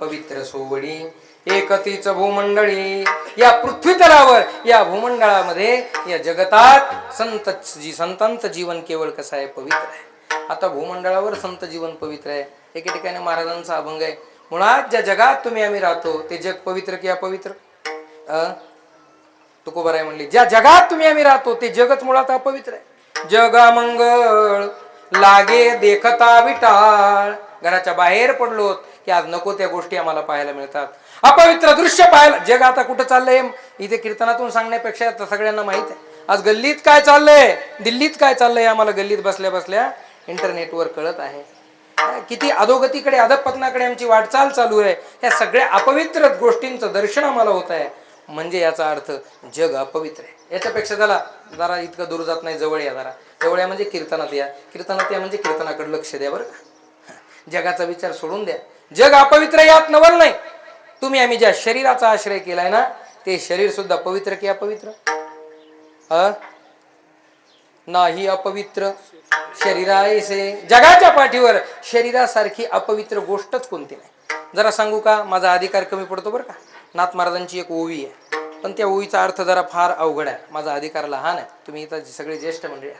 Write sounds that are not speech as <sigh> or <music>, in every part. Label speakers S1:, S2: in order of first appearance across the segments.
S1: पवित्र सोवडी एकतीच भूमंडळी. या पृथ्वी तलावर या भूमंडळामध्ये या जगतात संत जी संतांत जीवन केवळ कसं आहे? पवित्र आहे. आता भूमंडळावर संत जीवन पवित्र आहे. एके ठिकाणी महाराजांचा अभंग आहे. मुळात ज्या जगात तुम्ही आम्ही राहतो ते जग पवित्र की अपवित्र? अ? आहे म्हणले ज्या जगात तुम्ही आम्ही राहतो ते जगच मुळात अपवित्र आहे. जगा मंगळ लागे देखता विटाळ घराच्या बाहेर पडलो की आज नको त्या गोष्टी आम्हाला पाहायला मिळतात. अपवित्र दृश्य पाहायला जग आता कुठं चाललंय? इथे कीर्तनातून सांगण्यापेक्षा सगळ्यांना माहीत आहे. आज गल्लीत काय चाललंय? दिल्लीत काय चाललंय? आम्हाला गल्लीत बसल्या बसल्या इंटरनेटवर कळत आहे. किती अधोगतीकडे अधपतनाकडे आमची वाटचाल चालू आहे. या सगळ्या अपवित्र गोष्टींचं दर्शन आम्हाला होत आहे. म्हणजे याचा अर्थ जग अपवित्र आहे. याच्यापेक्षा त्याला जरा इतकं दूर जात नाही जवळ या जरा. जवळ या म्हणजे कीर्तनात या. कीर्तनात या म्हणजे कीर्तनाकडे लक्ष द्या बरं का. जगाचा विचार सोडून द्या. जग अपवित्र यात नवल नाही. तुम्ही आम्ही ज्या शरीराचा आश्रय केलाय ना ते शरीर सुद्धा पवित्र की अपवित्र? अ? नाही अपवित्र. शरीरायसे जगाच्या पाठीवर शरीरासारखी अपवित्र गोष्टच कोणती नाही. जरा सांगू का? माझा अधिकार कमी पडतो बरं का? नाथ महाराजांची एक ओवी आहे. पण त्या ओवीचा अर्थ जरा फार अवघड आहे. माझा अधिकार लहान आहे. तुम्ही इथं सगळे ज्येष्ठ मंडळी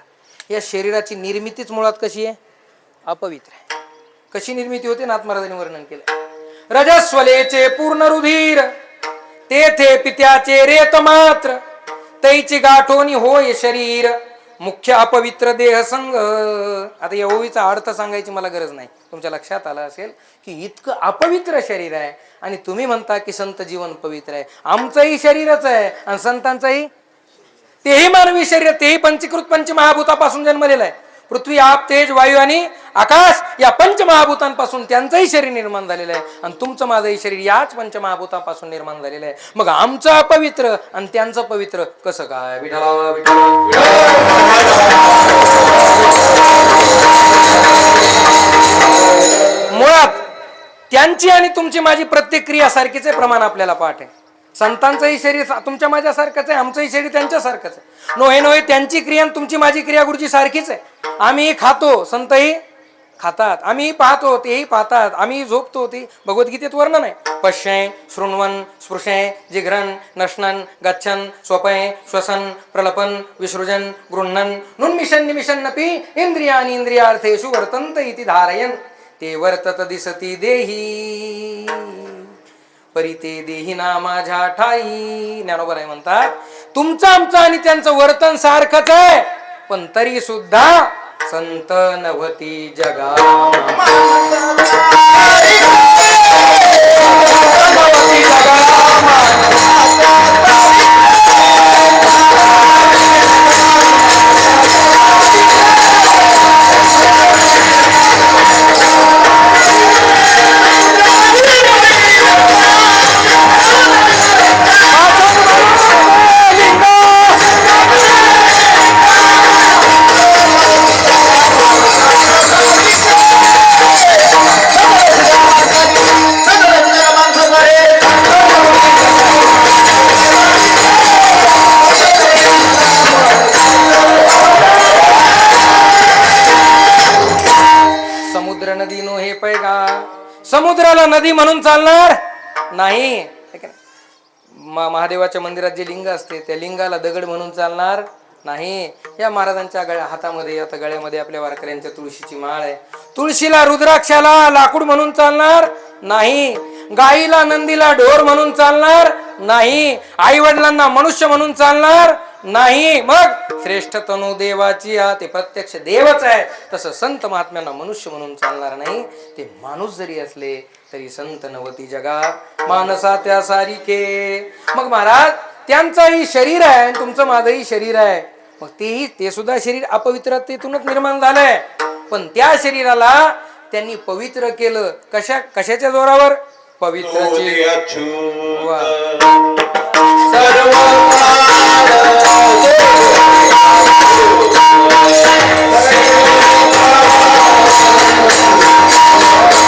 S1: या शरीराची निर्मितीच मुळात कशी आहे? अपवित्र आहे. कशी निर्मिती होते? नाथ महाराजांनी वर्णन केलं. रजस्वलेचे पूर्ण रुधीर तेथे पित्याचे रेत मात्र तैची गाठोनी होय शरीर मुख्य अपवित्र देह संग आता या ओवीचा अर्थ सांगायची मला गरज नाही. तुमच्या लक्षात आलं असेल की इतकं अपवित्र शरीर आहे आणि तुम्ही म्हणता की संत जीवन पवित्र आहे. आमचंही शरीरच आहे आणि संतांचंही. तेही मानवी शरीर तेही पंचीकृत पंचमहाभूतापासून जन्मलेलं आहे. पृथ्वी आप तेज वायू आणि आकाश या पंचमहाभूतांपासून त्यांचंही शरीर निर्माण झालेलं आहे. आणि तुमचं माझंही शरीर याच पंचमहाभूतापासून निर्माण झालेलं आहे. मग आमचं अपवित्र आणि त्यांचं पवित्र कसं काय? मुळात त्यांची आणि तुमची माझी प्रत्येक क्रिया सारखीचे प्रमाण आपल्याला पाठ आहे. संतांचंही शरीर तुमच्या माझ्यासारखंच आहे आमचंही शरीर त्यांच्यासारखंच आहे. नोहे नोहे त्यांची क्रिया आणि तुमची माझी क्रिया गुरुजी सारखीच आहे. आम्ही खातो संतही खातात. आम्ही पाहतो तेही पाहतात. आम्ही झोपतो ते भगवद्गीतेत वर्णन आहे. पश्यय शृण्वन स्पृशय जिघ्रन नशनन गच्छन स्वपय श्वसन प्रलपन विसृजन गृह्णन नुन्मिशन निमिशन नपी इंद्रियानी इंद्रियार्थेषु वर्तन्त इति धारयन. ते वर्तत दिसती देही। परी ते देहिना माझ्या ठाई. ज्ञानोबर आहे म्हणतात तुमचं आमचं आणि त्यांचं वर्तन सारखंच आहे. पण तरी सुद्धा संत नवती जगा समुद्राला नदी म्हणून चालणार? नाही. महादेवाच्या मंदिरात जे लिंग असते त्या लिंगाला दगड म्हणून चालणार? नाही. या महाराजांच्या गळ्या हातामध्ये आता गळ्यामध्ये आपल्या वारकऱ्यांच्या तुळशीची माळ आहे. तुळशीला रुद्राक्षाला लाकूड म्हणून चालणार? नाही. गाईला नंदीला ढोर म्हणून चालणार? नाही. आई वडिलांना मनुष्य म्हणून चालणार? नाही. मग श्रेष्ठ तनु देवाची हा ते प्रत्यक्ष देवच आहे. तसं संत महात्म्यांना मनुष्य म्हणून चालणार नाही. ते माणूस जरी असले तरी संत नवती जगा मानसा त्या सारिके मग महाराज त्यांचंही शरीर आहे आणि तुमचं माझंही शरीर आहे. मग तेही ते सुद्धा शरीर अपवित्रतेतूनच निर्माण झालंय. पण त्या शरीराला त्यांनी पवित्र केलं. कशा कशाच्या जोरावर? पवित्रची. Thank you.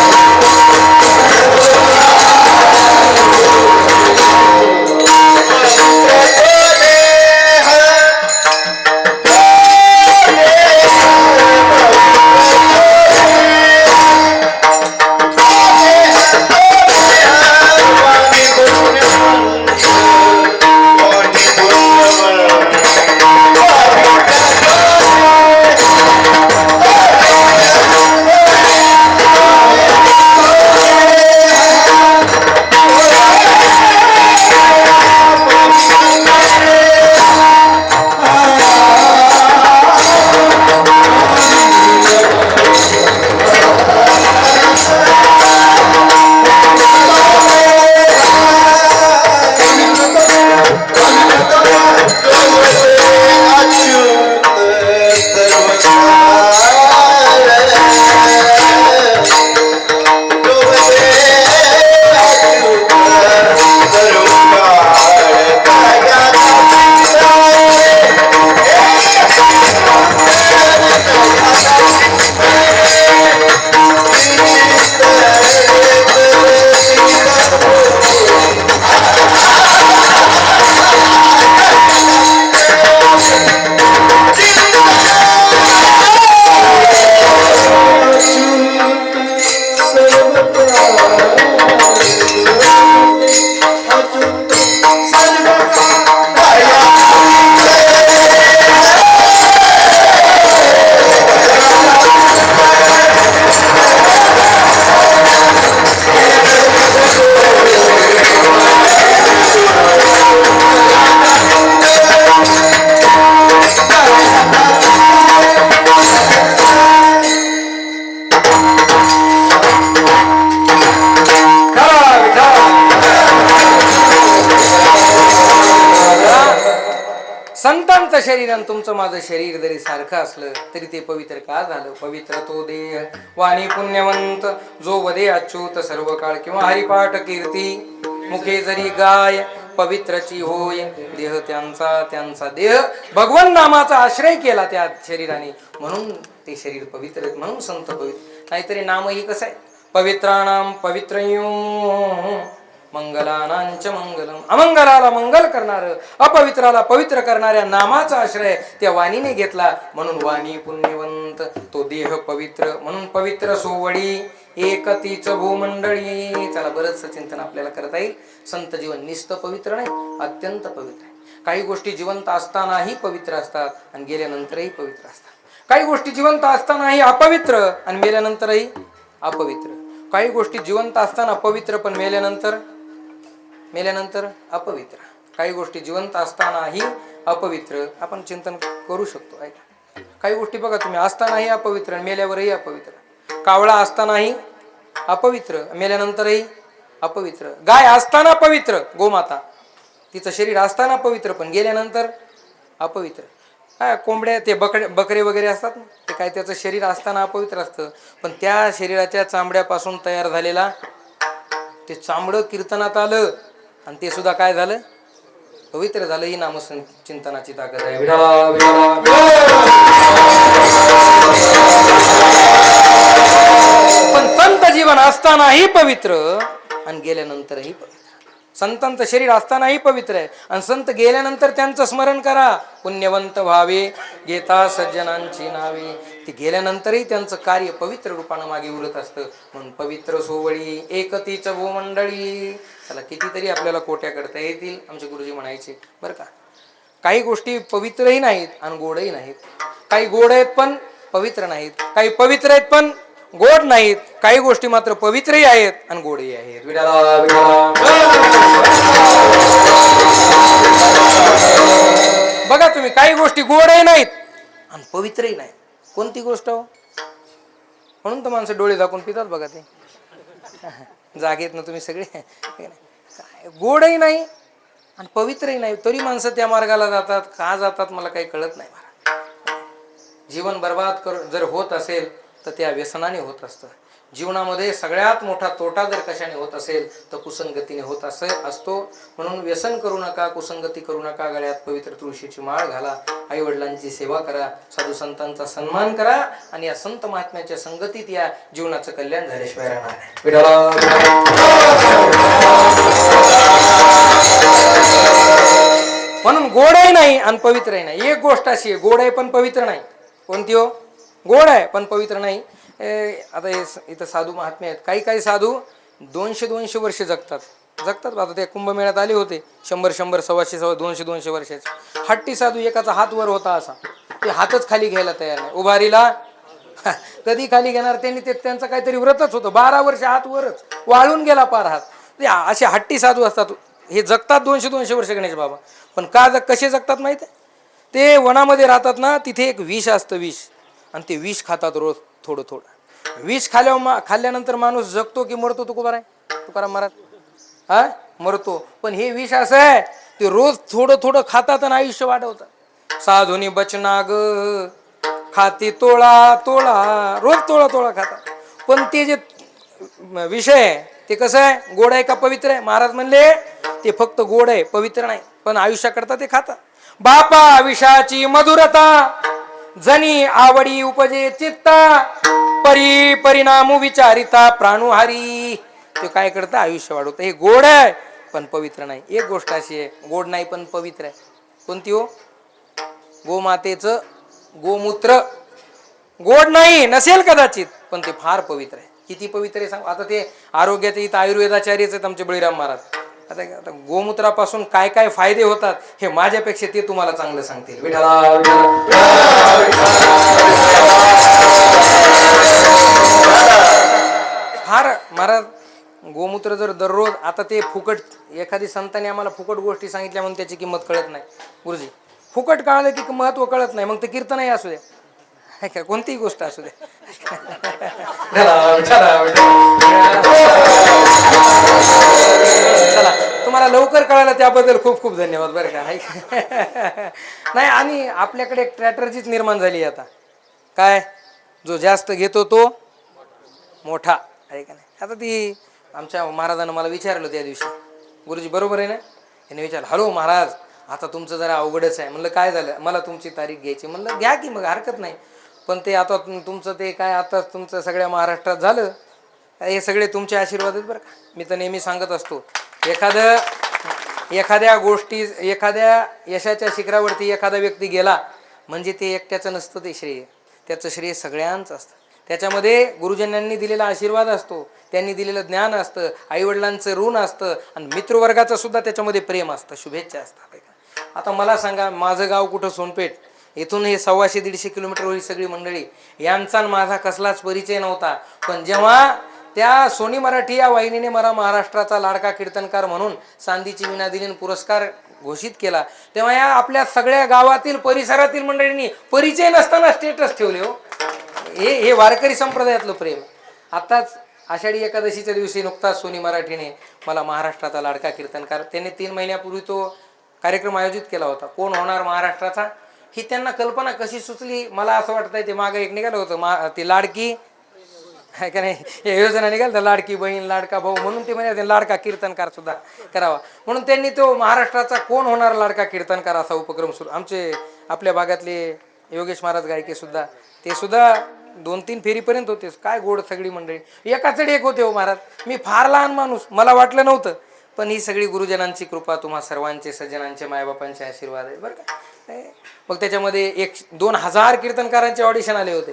S1: देवांचं शरीर आणि तुमचं माझं शरीर जरी सारखं असलं तरी ते पवित्र का झालं? पवित्र तो देह. वाणी पुण्यवंत जो वदे अच्युत सर्व काळ किंवा हरिपाठ कीर्ती. मुखे जरी गाय पवित्रची होय. देह त्यांचा त्यांचा देह. भगवन नामाचा आश्रय केला त्या शरीराने. म्हणून ते शरीर पवित्र म्हणून संत पवित्र. नाहीतरी नामही कसं आहे? पवित्राणाम पवित्रयो. मंगलानांच मंगलम. अमंगलाला मंगल करणार अपवित्राला पवित्र करणाऱ्या नामाचा आश्रय त्या वाणीने घेतला. म्हणून वाणी पुण्यवंत तो देह पवित्र. म्हणून पवित्र सोवळी एकतीच भूमंडळी. चला बरंच चिंतन आपल्याला करता येईल. संत जीवन निस्त पवित्र नाही अत्यंत पवित्र आहे. काही गोष्टी जिवंत असतानाही पवित्र असतात आणि गेल्यानंतरही पवित्र असतात. काही गोष्टी जिवंत असतानाही अपवित्र आणि मेल्यानंतरही अपवित्र. काही गोष्टी जिवंत असताना पवित्र पण मेल्यानंतर मेल्यानंतर अपवित्र. काही गोष्टी जिवंत असतानाही अपवित्र. आपण चिंतन करू शकतो ऐका काही गोष्टी बघा तुम्ही असतानाही अपवित्र मेल्यावरही अपवित्र. कावळा असतानाही अपवित्र मेल्यानंतरही अपवित्र. गाय असताना पवित्र गोमाता. तिचं शरीर असताना पवित्र पण गेल्यानंतर अपवित्र. काय कोंबड्या ते बकडे बकरे वगैरे असतात ना ते काय त्याचं शरीर असताना अपवित्र असतं. पण त्या शरीराच्या चांबड्यापासून तयार झालेला ते चांबडं कीर्तनात आलं. आणि ते सुद्धा काय झालं? पवित्र झालं ही नाम चिंतनाची ताकद आहे. पण संत जीवन असतानाही पवित्र आणि गेल्यानंतरही पवित्र. संतांचं शरीर असतानाही पवित्र आहे. आणि संत गेल्यानंतर त्यांचं स्मरण करा. पुण्यवंत व्हावे घेता सज्जनांची नावे. ते गेल्यानंतरही त्यांचं कार्य पवित्र रूपानं मागे उरत असतं. म्हणून पवित्र सोवळी एकतीच भूमंडळी. त्याला कितीतरी आपल्याला कोट्या करता येतील आमचे गुरुजी म्हणायचे बरं का? काही गोष्टी पवित्रही नाहीत आणि गोडही नाहीत. काही गोड आहेत पण पवित्र नाहीत. काही पवित्र आहेत पण गोड नाहीत. काही गोष्टी मात्र पवित्रही आहेत आणि गोडही आहेत. बघा तुम्ही काही गोष्टी गोडही नाहीत आणि पवित्रही नाहीत. कोणती गोष्ट हो? म्हणून तर माणसं डोळे झाकून पितात बघा ते. जागेत ना तुम्ही सगळे. नाही. काय गोडही नाही आणि पवित्रही नाही. तरी माणसं त्या मार्गाला जातात का जातात मला काही कळत नाही महाराज. जीवन बर्बाद कर जर होत असेल तर त्या व्यसनाने होत असतं. जीवनामध्ये सगळ्यात मोठा तोटा जर कशाने होत असेल तर कुसंगतीने होत असे असतो. म्हणून व्यसन करू नका कुसंगती करू नका गळ्यात पवित्र तुळशीची माळ घाला. आई वडिलांची सेवा करा साधू संतांचा सन्मान करा आणि या संत महात्म्याच्या संगतीत या जीवनाचं कल्याण झाल्याशिवाय राहणार नाही. विठ्ठला, म्हणून गोडही नाही आणि पवित्रही नाही. एक गोष्ट अशी आहे गोड आहे पण पवित्र नाही. कोणती हो? गोड आहे पण पवित्र नाही. आता हे इथं साधू महात्मे आहेत. काही काही साधू दोनशे दोनशे वर्ष जगतात. जगतात आता ते कुंभमेळ्यात आले होते. शंभर शंभर सव्वाशे सव्वा दोनशे दोनशे वर्षाचे. हट्टी साधू एकाचा हात वर होता असा. ते हातच खाली घ्यायला तयार नाही. उभारीला कधी खाली घेणार त्यांनी ते त्यांचं काहीतरी व्रतच होतं. बारा वर्ष हात वरच. वाळून गेला पार हात. ते असे हट्टी साधू असतात. हे जगतात दोनशे दोनशे वर्ष गणेश बाबा. पण का जग कसे जगतात माहीत आहे? ते वनामध्ये राहतात ना तिथे एक विष असतं विष. आणि ते विष खातात रोज. थोडं थोडं. विष खाल्या मा खाल्ल्यानंतर माणूस जगतो की मरतो तुकोबार आहे तुकाराम महाराज. हा? मरतो. पण हे विष असं आहे ते रोज थोडं थोडं खातात आणि आयुष्य वाढवतात. साधुनी बचनाग खाती तोळा तोळा. रोज तोळा तोळा खातात. पण ते जे विषय आहे ते कसं आहे? गोड आहे का पवित्र आहे? महाराज म्हणले ते फक्त गोड आहे पवित्र नाही. पण आयुष्याकरता ते खातात. बापा विषाची मधुरता. जनी आवडी उपजे चित्ता परी परिणामू विचारिता प्राणुहारी. ते काय करतं? आयुष्य वाढवतं. हे गोड आहे पण पवित्र नाही. एक गोष्ट अशी आहे गोड नाही पण पवित्र आहे. कोणती हो? गोमातेचं गोमूत्र. गोड नाही नसेल कदाचित पण ते फार पवित्र आहे. किती पवित्र आहे सांग. आता ते आरोग्याचे इथं आयुर्वेदाचार्यच आहेत आमचे बळीराम महाराज. आता आता गोमूत्रापासून काय काय फायदे होतात हे माझ्यापेक्षा ते तुम्हाला चांगलं सांगतील. फार महाराज गोमूत्र जर दररोज आता ते फुकट एखादी संतांनी आम्हाला फुकट गोष्टी सांगितल्या म्हणून त्याची किंमत कळत नाही. गुरुजी फुकट कळलं की महत्त्व कळत नाही मग ते कीर्तनही असू दे. का कोणतीही गोष्ट असू दे. लवकर कळालं त्याबद्दल खूप खूप धन्यवाद बरं का. हाय <laughs> नाही आणि आपल्याकडे एक स्ट्रॅटर्जीच निर्माण झाली आता. काय? जो जास्त घेतो तो मोठा. आहे का नाही? आता ती आमच्या महाराजानं मला विचारलं त्या दिवशी. गुरुजी बरोबर आहे ना? याने विचारलं हॅलो महाराज आता तुमचं जरा अवघडच आहे. म्हणलं काय झालं? मला तुमची तारीख घ्यायची. म्हणलं घ्या की मग हरकत नाही. पण ते आता तुमचं ते काय आता तुमचं सगळ्या महाराष्ट्रात झालं. हे सगळे तुमचे आशीर्वाद आहेत बरं का? मी तर नेहमी सांगत असतो एखादं एखाद्या गोष्टी एखाद्या यशाच्या शिखरावरती एखादा व्यक्ती गेला म्हणजे ते एकट्याचं नसतं ते श्रेय. त्याचं श्रेय सगळ्यांचं असतं. त्याच्यामध्ये गुरुजनांनी दिलेला आशीर्वाद असतो त्यांनी दिलेलं ज्ञान असतं आईवडिलांचं ऋण असतं आणि मित्रवर्गाचं सुद्धा त्याच्यामध्ये प्रेम असतं शुभेच्छा असतात. आता मला सांगा माझं गाव कुठं? सोनपेठ. इथून हे सव्वाशे दीडशे किलोमीटर ही सगळी मंडळी. यांचा आणि माझा कसलाच परिचय नव्हता. पण जेव्हा त्या सोनी मराठी या वाहिनीने मला महाराष्ट्राचा लाडका कीर्तनकार म्हणून सांदीची विना दिलीन पुरस्कार घोषित केला. तेव्हा या आपल्या सगळ्या गावातील परिसरातील मंडळींनी परिचय नसताना स्टेटस ठेवले हो. हे हे वारकरी संप्रदायातलं प्रेम. आताच आषाढी एकादशीच्या दिवशी नुकताच सोनी मराठीने मला महाराष्ट्राचा लाडका कीर्तनकार त्यांनी तीन महिन्यापूर्वी तो कार्यक्रम आयोजित केला होता. कोण होणार महाराष्ट्राचा? ही त्यांना कल्पना कशी सुचली? मला असं वाटतंय ते मागं एक निघालं होतं. मा ती लाडकी आहे का नाही? हे योजना निघाल तर लाडकी बहीण लाडका भाऊ म्हणून ते म्हणजे लाडका कीर्तनकार सुद्धा करावा. म्हणून त्यांनी तो महाराष्ट्राचा कोण होणार लाडका कीर्तनकार असा उपक्रम सुरू आमचे आपल्या भागातले योगेश महाराज गायके सुद्धा ते सुद्धा दोन तीन फेरीपर्यंत होते. काय गोड सगळी मंडळी. एकाचडी एक होते हो महाराज. मी फार लहान माणूस मला वाटलं नव्हतं. पण ही सगळी गुरुजनांची कृपा तुम्हा सर्वांचे सज्जनांचे मायबापांचे आशीर्वाद आहे बरं का? मग त्याच्यामध्ये एक दोन हजार कीर्तनकारांचे ऑडिशन आले होते.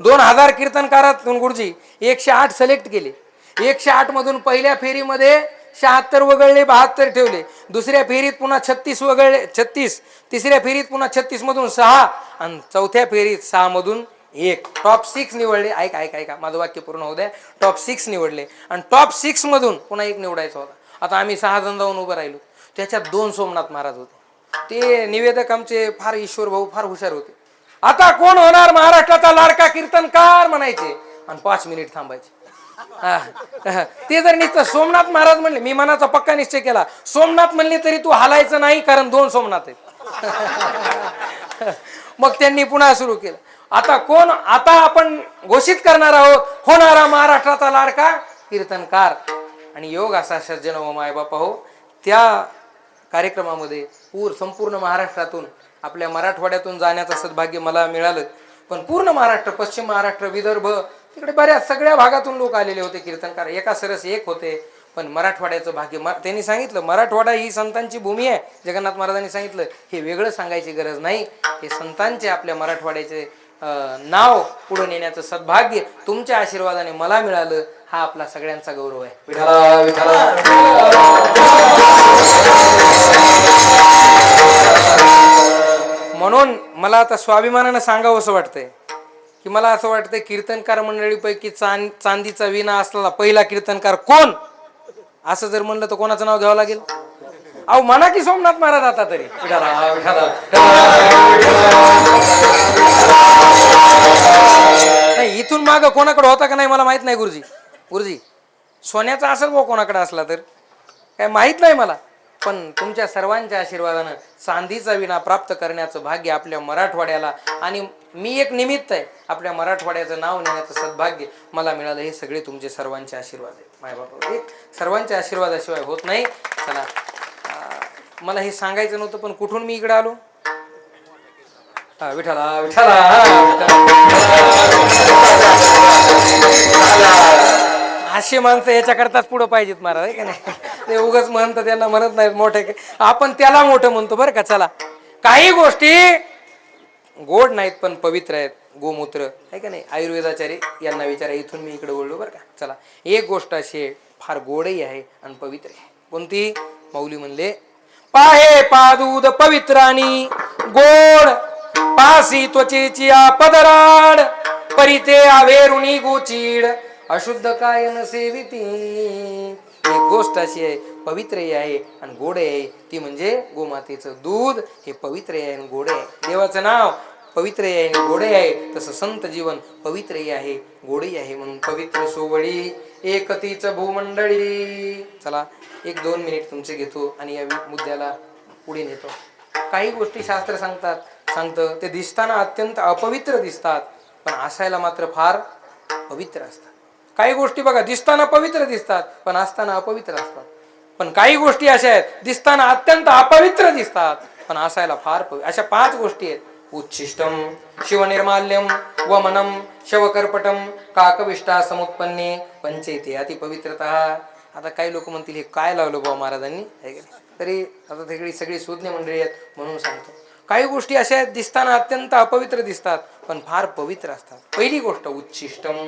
S1: दोन हजार कीर्तनकारातून गुरुजी एकशे आठ सिलेक्ट केले. एकशे आठ मधून पहिल्या फेरीमध्ये शहात्तर वगळले बहात्तर ठेवले. दुसऱ्या फेरीत पुन्हा छत्तीस वगळले छत्तीस. तिसऱ्या फेरीत पुन्हा छत्तीस मधून सहा. आणि चौथ्या फेरीत सहा मधून एक. टॉप सिक्स निवडले. ऐक ऐक ऐका. माझं वाक्य पूर्ण होऊ द्या. टॉप सिक्स निवडले. आणि टॉप सिक्स मधून पुन्हा एक निवडायचा होता. आता आम्ही सहा जण जाऊन उभं राहिलो. त्याच्यात दोन सोमनाथ महाराज होते. ते निवेदक आमचे फार ईश्वर भाऊ फार हुशार होते. आता कोण होणार महाराष्ट्राचा लाडका कीर्तनकार म्हणायचे? आणि पाच मिनिट थांबायचे. हा, हा. ते जर निश्चय सोमनाथ महाराज म्हणले मी मनाचा पक्का निश्चय केला. सोमनाथ म्हणले तरी तू हालायचं नाही कारण दोन सोमनाथ आहेत. मग त्यांनी पुन्हा सुरू केलं. आता कोण आता आपण घोषित करणार आहोत होणारा महाराष्ट्राचा लाडका कीर्तनकार. आणि योग असा सज्जन व हो, मायबापा हो त्या कार्यक्रमामध्ये पूर संपूर्ण महाराष्ट्रातून आपल्या मराठवाड्यातून जाण्याचं सद्भाग्य मला मिळालं. पण पूर्ण महाराष्ट्र पश्चिम महाराष्ट्र विदर्भ तिकडे बऱ्याच सगळ्या भागातून लोक आलेले होते कीर्तनकार. एका सरस एक होते पण मराठवाड्याचं भाग्य म त्यांनी सांगितलं मराठवाडा ही संतांची भूमी आहे. जगन्नाथ महाराजांनी सांगितलं हे वेगळं सांगायची गरज नाही. हे संतांचे आपल्या मराठवाड्याचे नाव पुढे नेण्याचं सद्भाग्य तुमच्या आशीर्वादाने मला मिळालं हा आपला सगळ्यांचा गौरव आहे. विठाला विठाला म्हणून मला आता स्वाभिमानानं सांगावं असं वाटतंय. की मला असं वाटतंय कीर्तनकार मंडळीपैकी चांद चांदीचा विना असलेला पहिला कीर्तनकार कोण? असं जर म्हणलं तर कोणाचं नाव घ्यावं लागेल? अहो म्हणा की सोमनाथ महाराज आता तरी. नाही इथून माग कोणाकडे होता का नाही मला माहीत नाही गुरुजी. गुरुजी सोन्याचा असेल भाऊ कोणाकडे असला तर. काय माहीत नाही मला. पण तुमच्या सर्वांच्या आशीर्वादानं चांदीचा विना प्राप्त करण्याचं भाग्य आपल्या मराठवाड्याला आणि मी एक निमित्त आहे आपल्या मराठवाड्याचं नाव नेण्याचं सद्भाग्य मला मिळालं हे सगळे तुमचे सर्वांचे आशीर्वाद आहेत. मायबाप एक सर्वांच्या आशीर्वादाशिवाय होत नाही. चला मला हे सांगायचं नव्हतं पण कुठून मी इकडे आलो? हा विठाला विठाला असे माणसं याच्याकरताच पुढं पाहिजेत महाराज आहे का नाही? ते उगच म्हणतात त्यांना म्हणत नाहीत मोठे आपण त्याला मोठं म्हणतो बरं का चला. काही गोष्टी गोड नाहीत पण पवित्र आहेत. गोमूत्र आहे का नाही? आयुर्वेदाचार्य यांना विचारा इथून मी इकडे बोललो बरं का. चला. एक गोष्ट अशी आहे फार गोडही आहे आणि पवित्र आहे. कोणती? मौली म्हणले पाहे पादूद पवित्राणी गोड पासी त्वचेची पदराड परिते आवेरुणी गोचीड अशुद्ध कायन सेविती. एक गोष्ट अशी आहे पवित्रही आहे आणि गोडे आहे. ती म्हणजे गोमातेचं दूध. हे पवित्र आहे आणि गोडे आहे. देवाचं नाव पवित्रही आहे गोडे आहे. तसं संत जीवन पवित्रही आहे गोडही आहे म्हणून पवित्र सोवळी. एकतीच भूमंडळी. चला एक दोन मिनिट तुमचे घेतो आणि या मुद्द्याला पुढे नेतो. काही गोष्टी शास्त्र सांगतात. सांगतं ते दिसताना अत्यंत अपवित्र दिसतात पण असायला मात्र फार पवित्र असतात. काही गोष्टी बघा दिसताना पवित्र दिसतात पण असताना अपवित्र असतात. पण काही गोष्टी अशा आहेत दिसताना अत्यंत अपवित्र दिसतात पण असायला फार पवि अशा पाच गोष्टी आहेत. उच्छिष्टम शिवनिर्माल्यम वमनम शवकर्पटम काकविष्टा समुत्पन्ने पंचैते अति पवित्रता आता काही लोक म्हणतील हे काय लावलं बाबा महाराजांनी? तरी आता तिकडे सगळी सुज्ञ मंडळी आहेत म्हणून सांगतो. काही गोष्टी अशा आहेत दिसताना अत्यंत अपवित्र दिसतात पण फार पवित्र असतात. पहिली गोष्ट उच्छिष्टम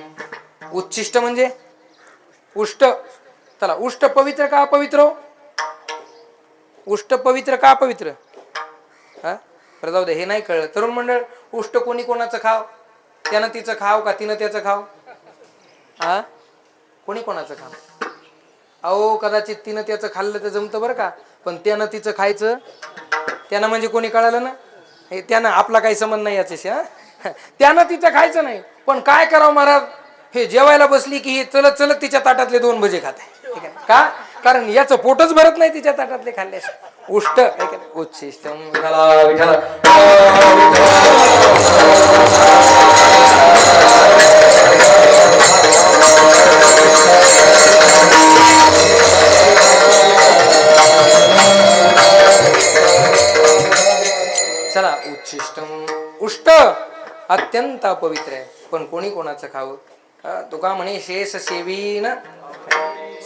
S1: उच्छिष्ट म्हणजे उष्ट. चला उष्ट पवित्र का अपवित्र हो? उष्ट पवित्र का अपवित्र? हा? बरं जाऊ दे हे नाही कळलं. तरुण मंडळ उष्ट कोणी कोणाचं खाव? त्यानं तिचं खाव का तिनं त्याचं खाव? हा? कोणी कोणाचं खाव? अहो कदाचित तिनं त्याचं खाल्लं तर जमतं बरं का. पण त्यानं तिचं खायचं त्यानं म्हणजे कोणी कळालं ना? हे त्यानं आपला काही संबंध नाही याच्याशी हा? त्यानं तिचं खायचं नाही. पण काय करावं महाराज? हे जेवायला बसली की हे चलत चलत तिच्या ताटातले दोन भजे खाते. ठीक आहे? का? कारण याचं पोटच भरत नाही तिच्या ताटातले खाल्ल्यास उष्ट आहे का चला उच्छिष्टम उष्ट अत्यंत अपवित्र. आहे पण कोणी कोणाचं खावं? तुका म्हणे शेष सेवीन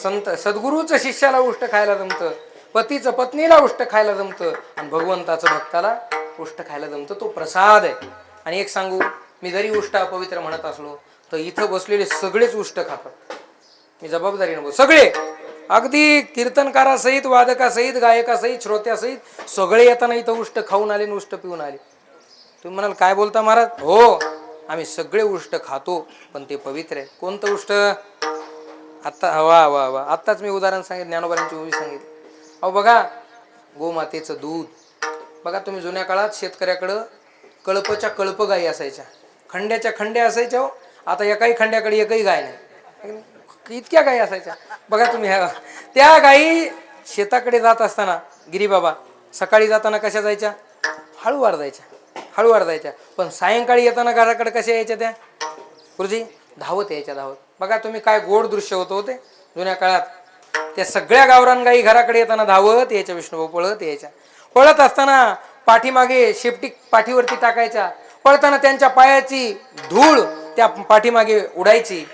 S1: संत सद्गुरूचं शिष्याला उष्ट खायला जमतं पतीचं पत्नीला उष्ट खायला जमतं आणि भगवंताचं भक्ताला उष्ट खायला जमतं. तो प्रसाद आहे. आणि एक सांगू मी जरी उष्ट अपवित्र म्हणत असलो तर इथं बसलेले सगळेच उष्ट खातात. मी जबाबदारीने बोल सगळे! अगदी कीर्तनकारासहित वादकासहित गायकासहित श्रोत्यासहित सगळे येताना इथं उष्ट खाऊन आले आणि उष्ट पिऊन आले. तुम्ही म्हणाल काय बोलता महाराज? हो आम्ही सगळे उष्ट खातो पण ते पवित्र आहे. कोणतं उष्ट? आत्ता हवा हवा हवा आत्ताच मी उदाहरण सांगितलं ज्ञानोबारांची मूवी सांगितली. अहो बघा गोमातेचं दूध. बघा तुम्ही जुन्या काळात शेतकऱ्याकडं कळपच्या कळप गाई असायच्या. खंड्याच्या खंड्या असायच्या हो. आता एकाही खंड्याकडे एकही गाय नाही. नाही? इतक्या गायी असायच्या. बघा तुम्ही ह्या त्या गायी शेताकडे जात असताना गिरीबाबा सकाळी जाताना कशा जायच्या? हळूवार जायच्या. हळू जायच्या. पण सायंकाळी येताना घराकडे कशा यायच्या त्या? गुरुजी धावत यायच्या धावत. बघा तुम्ही काय गोड दृश्य होतं होते जुन्या काळात त्या सगळ्या गावरांगाई घराकडे येताना धावत यायच्या विष्णू पळत यायच्या. पळत असताना पाठीमागे शेपटी पाठीवरती टाकायच्या. पळताना त्यांच्या पायाची धूळ त्या पाठीमागे उडायची.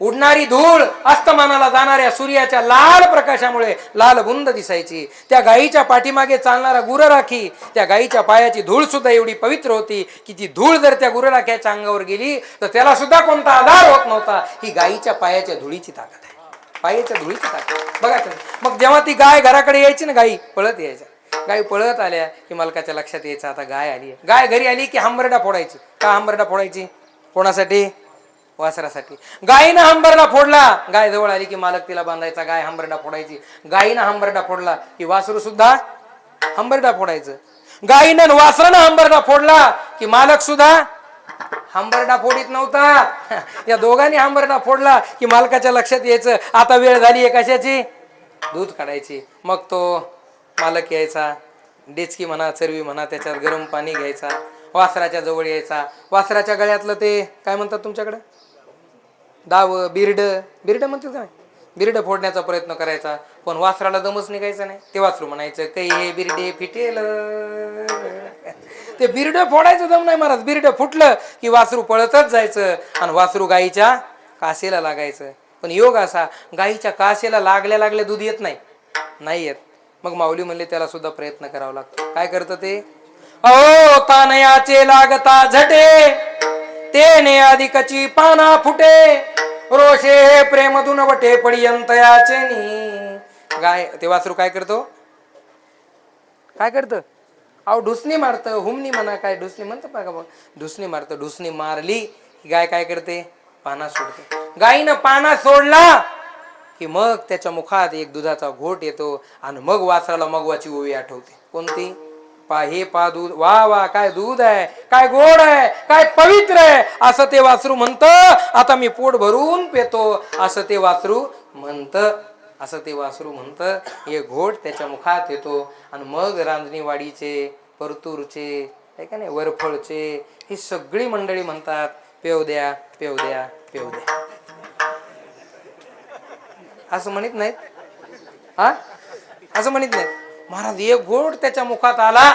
S1: उडणारी धूळ अस्तमानाला जाणाऱ्या सूर्याच्या लाल प्रकाशामुळे लाल बुंद दिसायची. त्या गायीच्या पाठीमागे चालणारा गुरराखी त्या गायीच्या पायाची धूळ सुद्धा एवढी पवित्र होती की ती धूळ जर त्या गुरराख्याच्या अंगावर गेली तर त्याला सुद्धा कोणता आधार होत नव्हता. ही गायीच्या पायाच्या धुळीची ताकद आहे. पायाच्या धुळीची ताकद. बघा मग जेव्हा ती गाय घराकडे यायची ना गाई पळत यायच्या. गाय पळत आल्या की मालकाच्या लक्षात यायचं आता गाय आली गाय घरी आली की हंबरडा फोडायची. का हंबरडा फोडायची? कोणासाठी? वासरासाठी. गायीनं हंबरडा फोडला. गाय जवळ आली की मालक तिला बांधायचा. गाय हंबरडा फोडायची. गायीनं हंबरडा फोडला की वासरू सुद्धा हंबरडा फोडायचं. गायीनं वासरानं हंबरडा फोडला की मालक सुद्धा हंबरडा फोडीत नव्हता. या दोघांनी हंबरडा फोडला की मालकाच्या लक्षात यायचं. आता वेळ झाली आहे कशाची? दूध काढायची. मग तो मालक यायचा. डेचकी म्हणा चरवी म्हणा त्याच्यात गरम पाणी घ्यायचा. वासराच्या जवळ यायचा. वासराच्या गळ्यातलं ते काय म्हणतात तुमच्याकडे? दाव बिर्ड. बिर्ड म्हणतील का? बिर्ड फोडण्याचा प्रयत्न करायचा. पण वासराला दमच निघायचा नाही. ते वासरू म्हणायचं काही हे बिर्डे फिटेल. ते बिर्ड फोडायचं दम नाही महाराज. बिर्ड फुटलं की वासरू पळतच जायचं आणि वासरू गाईच्या कासेला लागायचं. पण योग असा गाईच्या कासेला लागल्या लागल्या दूध येत नाही. नाही येत. मग माऊली म्हणले त्याला सुद्धा प्रयत्न करावा लागतो. काय करतं ते? अहो तानयाचे लागता झटे. तेने अधिकची पाना फुटे. रोषे प्रेम दुनवटे पडियंतयाचे नी. गाय ते वासरू काय करतो? काय करतं? अहो ढुसणी मारतं हुमणी म्हणा काय ढुसणी म्हणतं बघा बघ. ढुसणी मारतं ढुसणी मारली की गाय काय करते? पाना सोडते. गायीनं पाना सोडला की मग त्याच्या मुखात एक दुधाचा घोट येतो आणि मग वासराला मगवाची ओवी आठवते. कोणती? पा हे पा दूध. वा वा काय दूध आहे काय गोड आहे काय पवित्र आहे असं ते वासरू म्हणत आता मी पोट भरून पेतो असं ते वासरू म्हणत असं ते वासरू म्हणत हे घोट त्याच्या मुखात येतो. आणि मग रांजणीवाडीचे परतूरचे आहे का नाही वरफळचे ही सगळी मंडळी म्हणतात पेव द्या पेव द्या पेव द्या. असं म्हणत नाहीत? हा? असं म्हणत नाहीत? महाराज एक घोट त्याच्या मुखात आला.